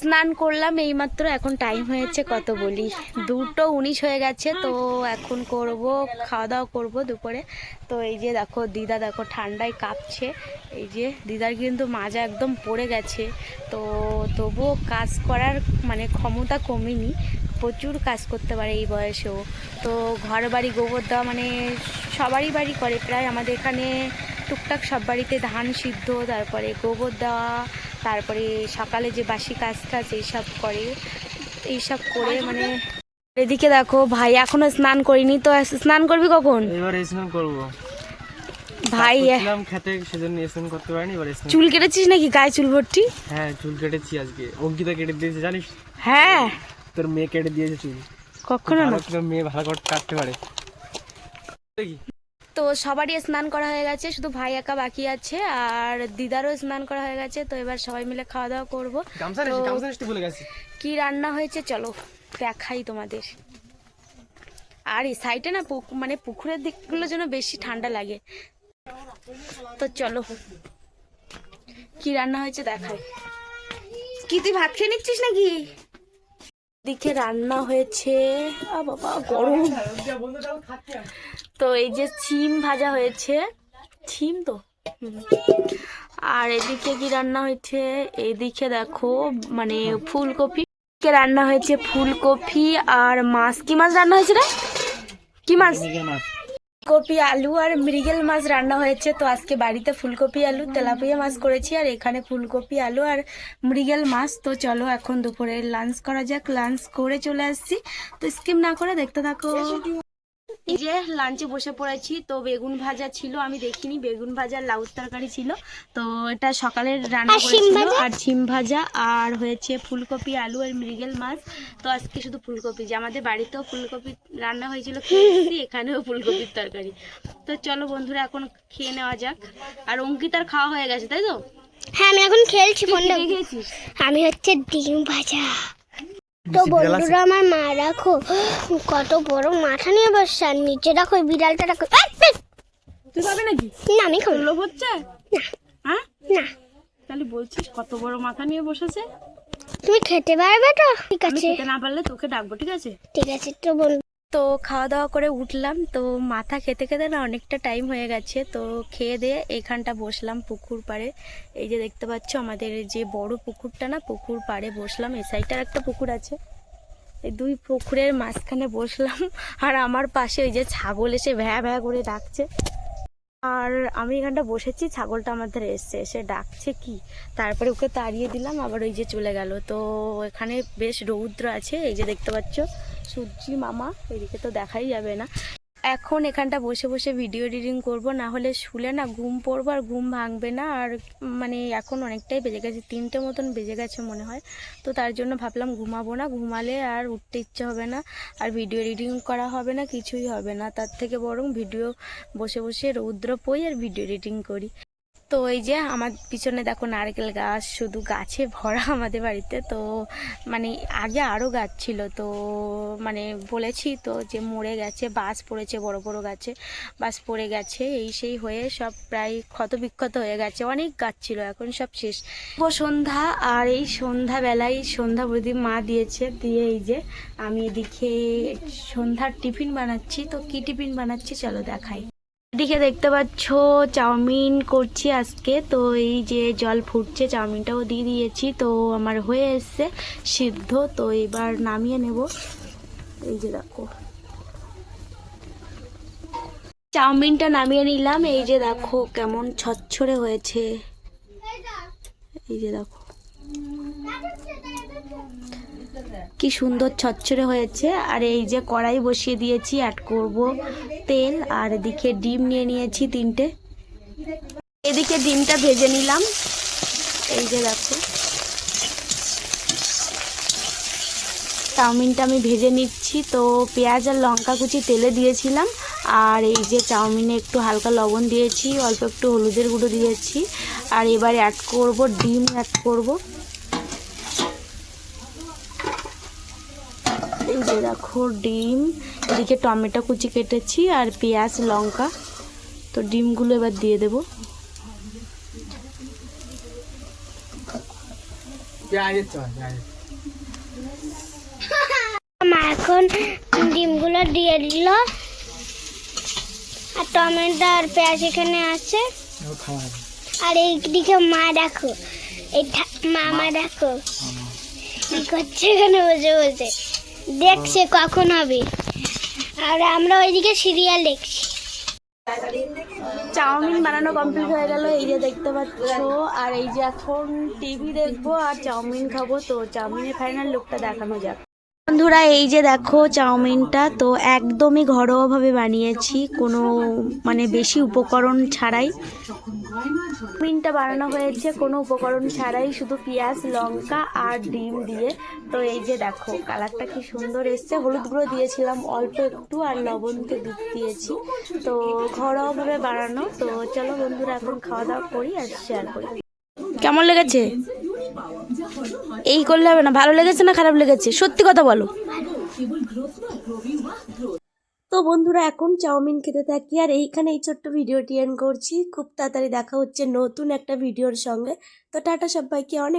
স্নান করলাম, এইমাত্র এখন টাইম হয়েছে কত বলি? দুটো উনিশ হয়ে গেছে, তো এখন করব খাওয়া দাওয়া করব দুপুরে। তো এই যে দেখো, দিদা দেখো ঠান্ডায় কাঁপছে। এই যে দিদার কিন্তু মাজা একদম পড়ে গেছে। তো তবুও কাজ করার মানে ক্ষমতা কমেনি। প্রচুর কাজ করতে পারে এই বয়সেও। তো ঘর বাড়ি গোবর দেওয়া মানে সবারই বাড়ি করে। প্রায় আমাদের এখানে টুকটাক সব বাড়িতে ধান সিদ্ধ, তারপরে গোবর দেওয়া তারপরে সকালে যে বাসি কাজ টাজ এইসব করে এইসব করে মানে এদিকে দেখো ভাই এখনও স্নান করিনি তো স্নান করবি কখন? এবার স্নান করব। ভাই খেতে সেজন্য স্নান করতে পারিনি এবার স্নান চুল কেটেছিস নাকি গায়ে চুল ভর্তি? হ্যাঁ চুল কেটেছি আজকে। অঙ্কিতা কেটে দিয়েছে জানিস? হ্যাঁ। তোর মেয়ে কেটে দিয়েছে চুল। কখনো না। মেয়ে ভালো করে কাটতে পারে। দেখি। তো সবারই স্নান করা হয়ে গেছে শুধু ভাই একা বাকি আছে আর দিদারও স্নান করা হয়ে গেছে তো এবার সবাই মিলে খাওয়া দাওয়া করব কি রান্না হয়েছে চলো দেখাই তোমাদের। আর এই সাইডে না মানে পুকুরের দিকগুলো যেন বেশি ঠান্ডা লাগে। তো চলো কি রান্না হয়েছে দেখাই। কি তুই ভাত খেয়ে নিচ্ছিস নাকি? দিকে রান্না হয়েছে। বাবা, গরম। তো এই যে সিম ভাজা হয়েছে। ছিম তো। আর এদিকে কি রান্না হয়েছে? এদিকে দেখো মানে ফুলকপি। রান্না হয়েছে ফুলকপি আর মাছ। কি মাছ রান্না হয়েছে রে? কি মাছ। কপি আলু আর মৃগেল মাছ রান্না হয়েছে। তো আজকে বাড়িতে ফুলকপি, আলু, তেলাপিয়া মাছ করেছি আর এখানে ফুলকপি, আলু আর মৃগেল মাছ। তো চলো এখন দুপুরে লাঞ্চ করা যাক। লাঞ্চ করে চলে আসছি। তো স্কিম না করে দেখতে থাকো। যে লাঞ্চে বসে পড়েছি তো বেগুন ভাজা ছিল আমি দেখিনি বেগুন ভাজা লাউ তরকারি ছিল। তো এটা সকালের রান্না করেছিল আর শিম ভাজা আর হয়েছে ফুলকপি আলু আর মৃগেল মাছ। তো আজকে শুধু ফুলকপি যে আমাদের বাড়িতেও ফুলকপি রান্না হয়েছিল খেয়েছি এখানেও ফুলকপির তরকারি। তো চলো বন্ধুরা এখন খেয়ে নেওয়া যাক। আর অঙ্কিতার খাওয়া হয়ে গেছে তাই তো? হ্যাঁ আমি এখন খেলছি ফোনটা আমি হচ্ছে ডিম ভাজা। তো বন্ধুরা আমার মা রাখো কত বড় মাথা নিয়ে বসছে। আর নিচে রাখো ওই বিড়ালটা রাখো তুই খাবি নাকি? না আমি খাব না। লোভ হচ্ছে? না। না। তাহলে বলছিস কত বড় মাথা নিয়ে বসেছে? তুমি খেতে পারবে তো? ঠিক আছে। খেতে না পারলে তোকে ডাকবো ঠিক আছে? ঠিক আছে তো বন্ধু তো খাওয়া দাওয়া করে উঠলাম। তো মাথা খেতে খেতে না অনেকটা টাইম হয়ে গেছে। তো খেয়ে দিয়ে এখানটা বসলাম পুকুর পাড়ে। এই যে দেখতে পাচ্ছ আমাদের যে বড় পুকুরটা না, পুকুর পাড়ে বসলাম। এই সাইডটার একটা পুকুর আছে। এই দুই পুকুরের মাঝখানে বসলাম। আর আমার পাশে ওই যে ছাগল এসে ভ্যা ভ্যা করে ডাকছে। আর আমি এখানটা বসেছি, ছাগলটা আমাদের এসছে। এসে ডাকছে কি? তারপরে ওকে তাড়িয়ে দিলাম, আবার ওই যে চলে গেল। তো এখানে বেশ রৌদ্র আছে, এই যে দেখতে পাচ্ছ। সূর্যি মামা, এদিকে তো দেখাই যাবে না। এখন এখানটা বসে বসে ভিডিও এডিটিং করব, না হলে শুলে না ঘুম পড়ব আর ঘুম ভাঙবে না। আর মানে এখন অনেকটাই বেজে গেছে, তিনটে মতন বেজে গেছে মনে হয়। তো তার জন্য ভাবলাম ঘুমাবো না, ঘুমালে আর উঠতে ইচ্ছে হবে না। আর ভিডিও এডিটিং করা হবে না, কিছুই হবে না। তার থেকে বরং ভিডিও বসে বসে রৌদ্র পই আর ভিডিও এডিটিং করি। তো এই যে আমার পিছনে দেখো নারকেল গাছ, শুধু গাছে ভরা আমাদের বাড়িতে। তো মানে আগে আরও গাছ ছিল, তো মানে বলেছি তো যে মরে গেছে বাস পড়েছে, বড় বড় গাছে। বাস পড়ে গেছে, এই সেই হয়ে সব প্রায় ক্ষত বিক্ষত হয়ে গেছে। অনেক গাছ ছিল, এখন সব শেষ। শুভ সন্ধ্যা, আর এই সন্ধ্যাবেলায় সন্ধ্যা প্রদীপ মা দিয়েছে, দিয়ে এই যে আমি এদিকে সন্ধ্যার টিফিন বানাচ্ছি। তো কি টিফিন বানাচ্ছি, চলো দেখাই। এদিকে দেখতে পাচ্ছ, চাউমিন করছি আজকে। তো এই যে জল ফুটছে, চাউমিনটাও দিয়ে দিয়েছি। তো আমার হয়ে এসছে সিদ্ধ। তো এবার নামিয়ে নেব। এই যে দেখো। চাউমিনটা নামিয়ে নিলাম। এই যে দেখো কেমন ছচ্ছরে হয়েছে। এই যে দেখো। কি সুন্দর ছচ্ছরে হয়েছে। আর এই যে কড়াই বসিয়ে দিয়েছি অ্যাড করব তেল, আর এদিকে ডিম নিয়ে নিয়েছি তিনটে। এদিকে ডিমটা ভেজে নিলাম। এই যে দেখো। চাউমিনটা আমি ভেজে নিচ্ছি। তো পেঁয়াজ আর লঙ্কা কুচি তেলে দিয়েছিলাম। আর এই যে চাউমিনে একটু হালকা লবণ দিয়েছি, অল্প একটু হলুদের গুঁড়ো দিয়েছি। আর এবার অ্যাড করব, ডিম অ্যাড করব। যে দেখো ডিম এদিকে টমেটো কুচি কেটেছি আর পেঁয়াজ লঙ্কা। তো ডিমগুলো এবার দিয়ে দেব। মা এখন ডিমগুলো দিয়ে দিল। আর টমেটো আর পেঁয়াজ এখানে আছে। আর এইদিকে মা দেখো এই মামা দেখো। কি করছে এখানে বসে বসে। দেখছে কখন হবে। আর আমরা ওইদিকে সিরিয়াল দেখছি। চাউমিন বানানো কমপ্লিট হয়ে গেল, এই যে দেখতে পাচ্ছ। আর এই যে এখন টিভি দেখব আর চাউমিন খাব, তো চাউমিনের ফাইনাল লুকটা দেখানো যাক। বন্ধুরা, এই যে দেখো চাউমিনটা, তো একদমই ঘরোয়াভাবে বানিয়েছি, কোনো মানে বেশি উপকরণ ছাড়াই। চাউমিনটা বানানো হয়েছে, কোনো উপকরণ ছাড়াই, শুধু পেঁয়াজ, লঙ্কা আর ডিম দিয়ে। তো এই যে দেখো, কালারটা কি সুন্দর এসছে। হলুদ গুঁড়ো দিয়েছিলাম, অল্প একটু, আর লবণ তো দুধ দিয়েছি। তো ঘরোয়াভাবে বানানো, তো চলো বন্ধুরা, এখন খাওয়া দাওয়া করি আর শেয়ার করি। কেমন লেগেছে? এই করলে হবে না। ভালো লেগেছে না খারাপ লেগেছে? সত্যি কথা বলো। তো বন্ধুরা, এখন চাউমিন খেতে থাকি আর এইখানে এই ছোট্ট ভিডিওটি এন্ড করছি। খুব তাড়াতাড়ি দেখা হচ্ছে নতুন একটা ভিডিওর সঙ্গে। তো টাটা সবাইকে, অনেক